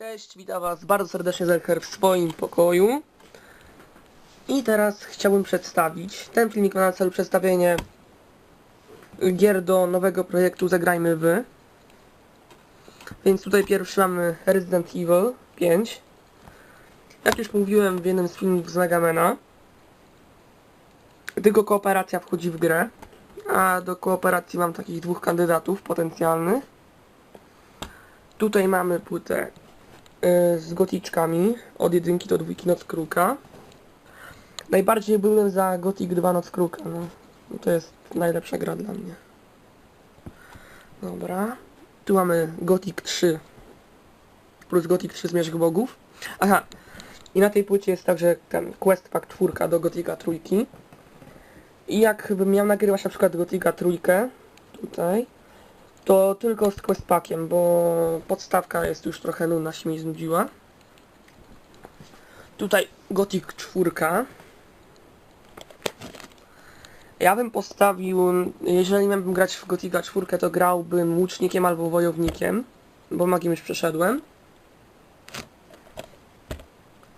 Cześć, witam was bardzo serdecznie Zerker w swoim pokoju. I teraz chciałbym przedstawić, ten filmik ma na celu przedstawienie gier do nowego projektu Zagrajmy Wy. Więc tutaj pierwszy mamy Resident Evil 5. Jak już mówiłem w jednym z filmów z Megamena, tylko kooperacja wchodzi w grę, a do kooperacji mam takich dwóch kandydatów potencjalnych. Tutaj mamy płytę z goticzkami od jedynki do dwójki Noc Kruka. Najbardziej byłem za Gothic 2 Noc Kruka, no. No To jest najlepsza gra dla mnie. Dobra. Tu mamy Gothic 3 plus Gothic 3 Zmierzch Bogów. Aha. I na tej płycie jest także ten Quest Pack 4 do Gothica trójki. I jakbym miał nagrywać na przykład Gothica trójkę tutaj, to tylko z Quest Packiem, bo podstawka jest już trochę nudna, się mi znudziła. Tutaj Gothic 4. Ja bym postawił, jeżeli miałbym grać w Gothica 4, to grałbym łucznikiem albo wojownikiem, bo magiem już przeszedłem.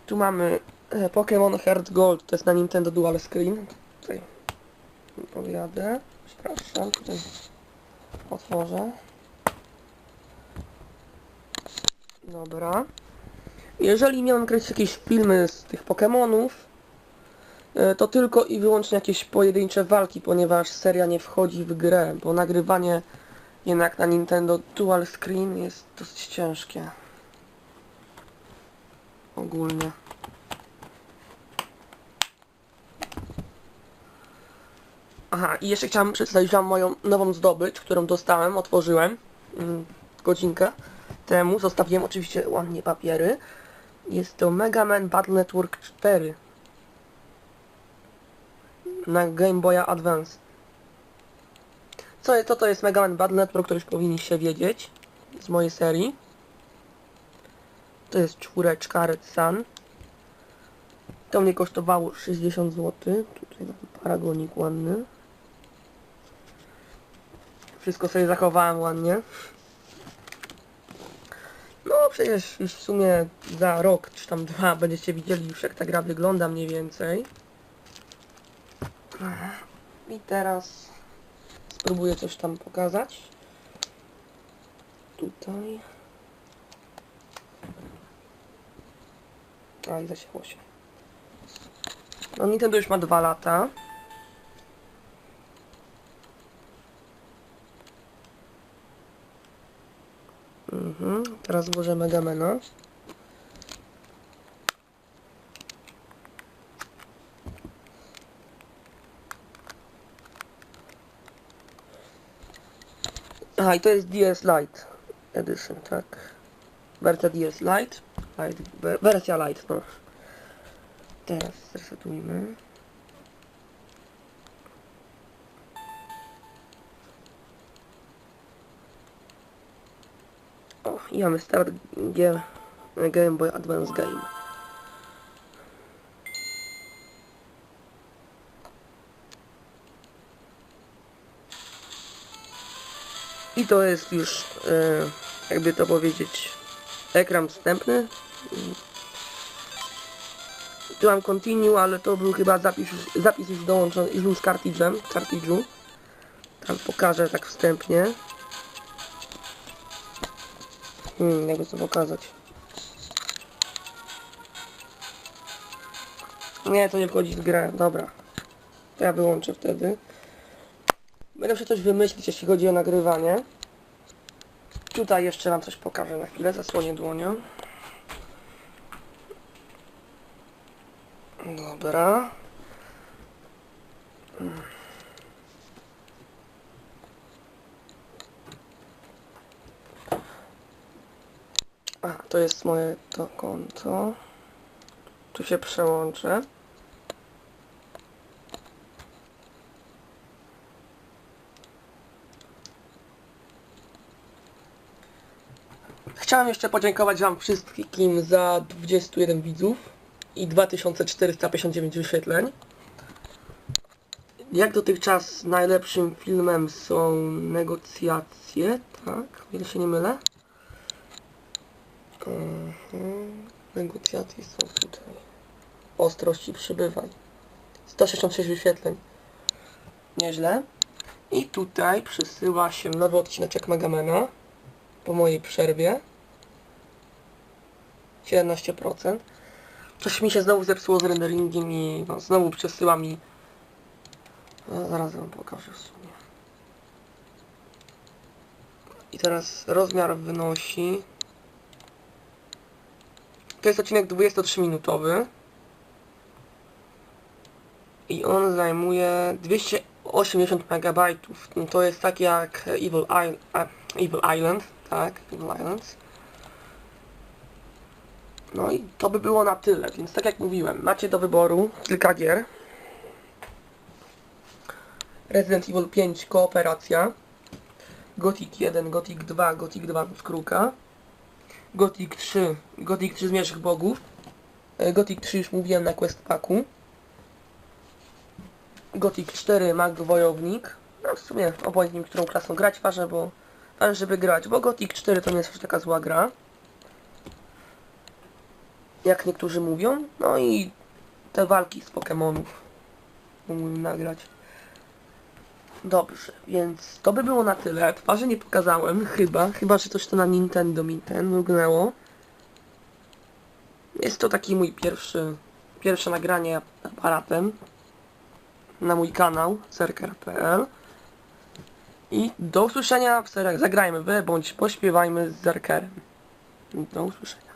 Tu mamy e, Pokémon Heart Gold, to jest na Nintendo Dual Screen. Tutaj przepraszam, tutaj otworzę. Dobra. Jeżeli miałem kręcić jakieś filmy z tych Pokémonów, e, to tylko i wyłącznie jakieś pojedyncze walki, ponieważ seria nie wchodzi w grę, bo nagrywanie jednak na Nintendo Dual Screen jest dosyć ciężkie. Ogólnie. Aha, i jeszcze chciałem przedstawić Wam moją nową zdobycz, którą dostałem, otworzyłem mm, godzinkę temu. Zostawiłem oczywiście ładnie papiery. Jest to Mega Man Battle Network 4 na Game Boya Advance. Co, co to jest Mega Man Battle Network, to już powinniście wiedzieć z mojej serii. To jest czwóreczka Red Sun. To mnie kosztowało 60 zł. Tutaj paragonik ładny. Wszystko sobie zachowałem ładnie. No przecież już w sumie za rok czy tam dwa będziecie widzieli już jak ta gra wygląda mniej więcej. I teraz spróbuję coś tam pokazać. Tutaj. A i zasięło się. No Nintendo już ma dwa lata. Mhm, teraz włożę Megamena. Aha, i to jest DS Lite Edition, tak. Wersja DS Lite. We- wersja Lite, no. Teraz zresetujmy. O, i mamy gier Game Boy Advance Game. I to jest już, e, jakby to powiedzieć, ekran wstępny. Tu mam continue, ale to był chyba zapis, zapis już dołączony, już z kartridżem, kartridżu. Tam pokażę tak wstępnie. Hmm, jakby to pokazać. Nie, to nie wchodzi w grę, dobra. To ja wyłączę wtedy. Będę musiał coś wymyślić, jeśli chodzi o nagrywanie. Tutaj jeszcze wam coś pokażę na chwilę, zasłonię dłonią. Dobra. A, to jest moje to konto. Tu się przełączę. Chciałem jeszcze podziękować Wam wszystkim za 21 widzów i 2459 wyświetleń. Jak dotychczas najlepszym filmem są negocjacje, tak? O ile się nie mylę. Yy, Negocjacje są tutaj. Ostrości przybywaj. 166 wyświetleń. Nieźle. I tutaj przysyła się nowy odcineczek Megamena. Po mojej przerwie. 17%. Coś mi się znowu zepsuło z renderingiem i no, znowu przesyła mi... No, zaraz wam pokażę w sumie. I teraz rozmiar wynosi... To jest odcinek 23-minutowy. I on zajmuje 280 MB. No to jest tak jak Evil, I Evil Island, tak? Evil Islands. No i to by było na tyle, więc tak jak mówiłem, macie do wyboru kilka gier. Resident Evil 5 Kooperacja. Gothic 1, Gothic 2, Gothic 2 z Kruka. Gothic 3, Gothic 3 Zmierzch Bogów. E, Gothic 3 już mówiłem na Quest Packu. Gothic 4 Mag Wojownik. No w sumie obojętnie którą klasą grać, ważne, bo ważne żeby grać, bo Gothic 4 to nie jest aż taka zła gra. Jak niektórzy mówią. No i te walki z Pokémonów. Mógłbym nagrać. Dobrze, więc to by było na tyle. Twarzy nie pokazałem, chyba. Chyba, że coś to na Nintendo mi ten mrugnęło. Jest to taki mój pierwszy, pierwsze nagranie aparatem na mój kanał zerker.pl i do usłyszenia w seriach Zagrajmy we bądź pośpiewajmy z Zerkerem. Do usłyszenia.